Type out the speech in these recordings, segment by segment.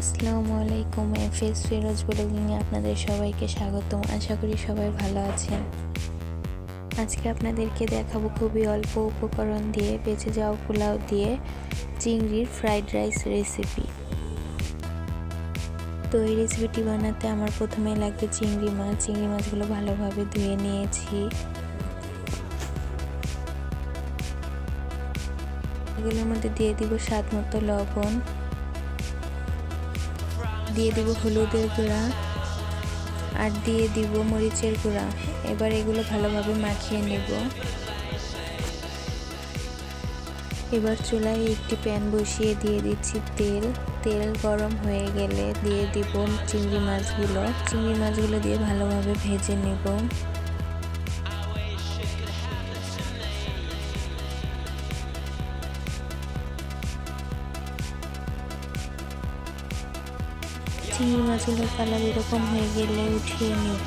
আসসালামু আলাইকুম এফএস ফিরোজ ব্লগিংয়ে আপনাদের সবাইকে স্বাগতম। আশা করি সবাই ভালো আছেন। আজকে আপনাদেরকে দেখাবো খুবই অল্প উপকরণ দিয়ে, বেঁচে যাওয়া পোলাও দিয়ে চিংড়ির ফ্রাইড রাইস রেসিপি। তো এই রেসিপিটি বানাতে আমার প্রথমে লাগবে চিংড়ি মাছ। চিংড়ি মাছগুলো ভালোভাবে ধুয়ে নিয়েছি। এগুলোর মধ্যে দিয়ে দিব স্বাদ মতো লবণ। দিয়ে দিব হলুদের গুঁড়া আর দিয়ে দিব মরিচের গুঁড়া। এবার এগুলো ভালোভাবে মাখিয়ে নেব। এবার চুলায় একটি প্যান বসিয়ে দিয়ে দিচ্ছি তেল। তেল গরম হয়ে গেলে দিয়ে দিব চিংড়ি মাছগুলো। চিংড়ি মাছগুলো দিয়ে ভালোভাবে ভেজে নেব। চিংড়ি মাছগুলোর কালার এরকম হয়ে গেলে উঠিয়ে নেব।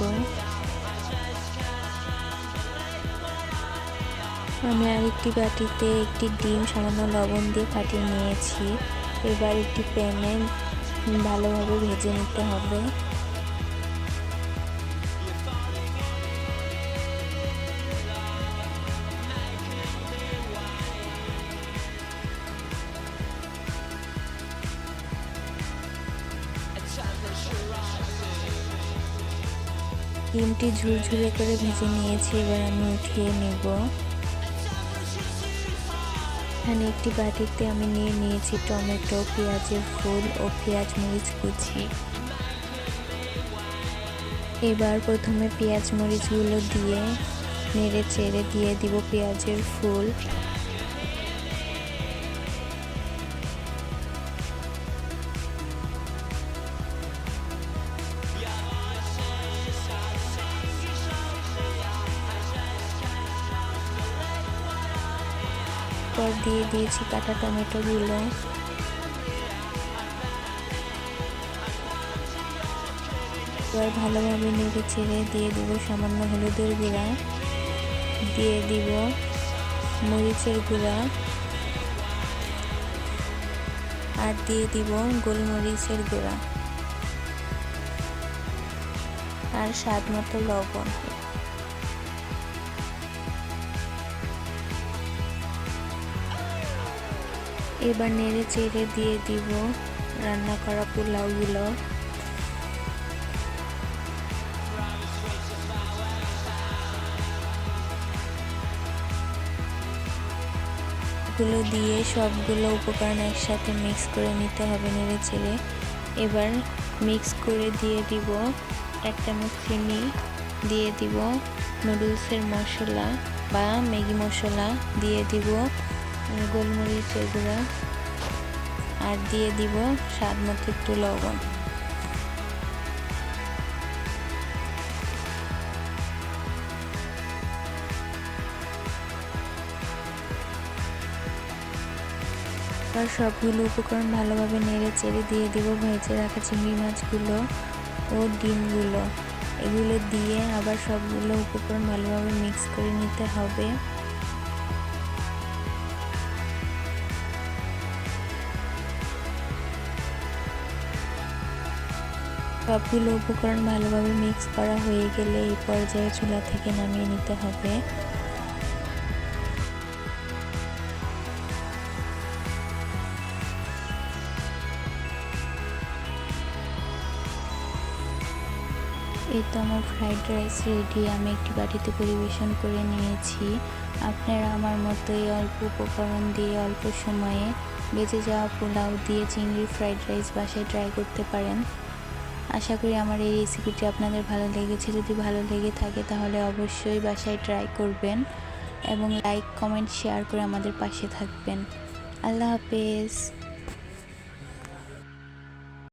আমি আরেকটি বাটিতে একটি ডিম, সামান্য লবণ দিয়ে ফাটিয়ে নিয়েছি। এবার একটি প্যানে ভালোভাবে ভেজে নিতে হবে। ডিমটি ঝুরঝুরে করে ভেজে নিয়েছি, এবার আমি উঠিয়ে নেব। এখানে একটি বাটিতে আমি নিয়ে নিয়েছি টমেটো, পেঁয়াজের ফুল ও পেঁয়াজ মরিচ কুচি। এবার প্রথমে পেঁয়াজ মরিচগুলো দিয়ে নেড়ে চেড়ে দিয়ে দিব পেঁয়াজের ফুল। পর দিয়ে দিয়েছি কাটা টমেটোগুলো। এবার ভালোভাবে নেড়ে ছেড়ে দিয়ে দিব সামান্য হলুদের গুঁড়া। দিয়ে দিব মরিচের গুঁড়া। আর দিয়ে দিব গোলমরিচের গুঁড়া। আর স্বাদ মতো লবণ। এবার নেড়ে চেড়ে দিয়ে দিব রান্না করা পোলাওগুলো। গুলো দিয়ে সবগুলো উপকরণ একসাথে মিক্স করে নিতে হবে নেড়ে চেড়ে। এবার মিক্স করে দিয়ে দিব এক চামচ চিনি, দিয়ে দিব নুডলসের মশলা বা ম্যাগি মশলা, দিয়ে দিব গোলমরিচের গুঁড়া আর দিয়ে দিব স্বাদ মতো একটু লবণ। সবগুলো উপকরণ ভালোভাবে নেড়ে চেড়ে দিয়ে দিব ভেজে রাখা চিংড়ি মাছগুলো ও ডিমগুলো। এগুলো দিয়ে আবার সবগুলো উপকরণ ভালোভাবে মিক্স করে নিতে হবে। সবগুলো উপকরণ ভালোভাবে মিক্স করা হয়ে গেলে এই পর্যায়ে চুলা থেকে নামিয়ে নিতে হবে। এই তো আমার ফ্রাইড রাইস রেডি আমি একটি বাটিতে পরিবেশন করে নিয়েছি। আপনারা আমার মতোই অল্প উপকরণ দিয়ে অল্প সময়ে বেঁচে যাওয়া পোলাও দিয়ে চিংড়ির ফ্রাইড রাইস বাসায় ট্রাই করতে পারেন। আশা করি আমার এই রেসিপিটি আপনাদের ভালো লেগেছে। যদি ভালো লেগে থাকে তাহলে অবশ্যই বাসায় ট্রাই করবেন এবং লাইক কমেন্ট শেয়ার করে আমাদের পাশে থাকবেন। আল্লাহ হাফেজ।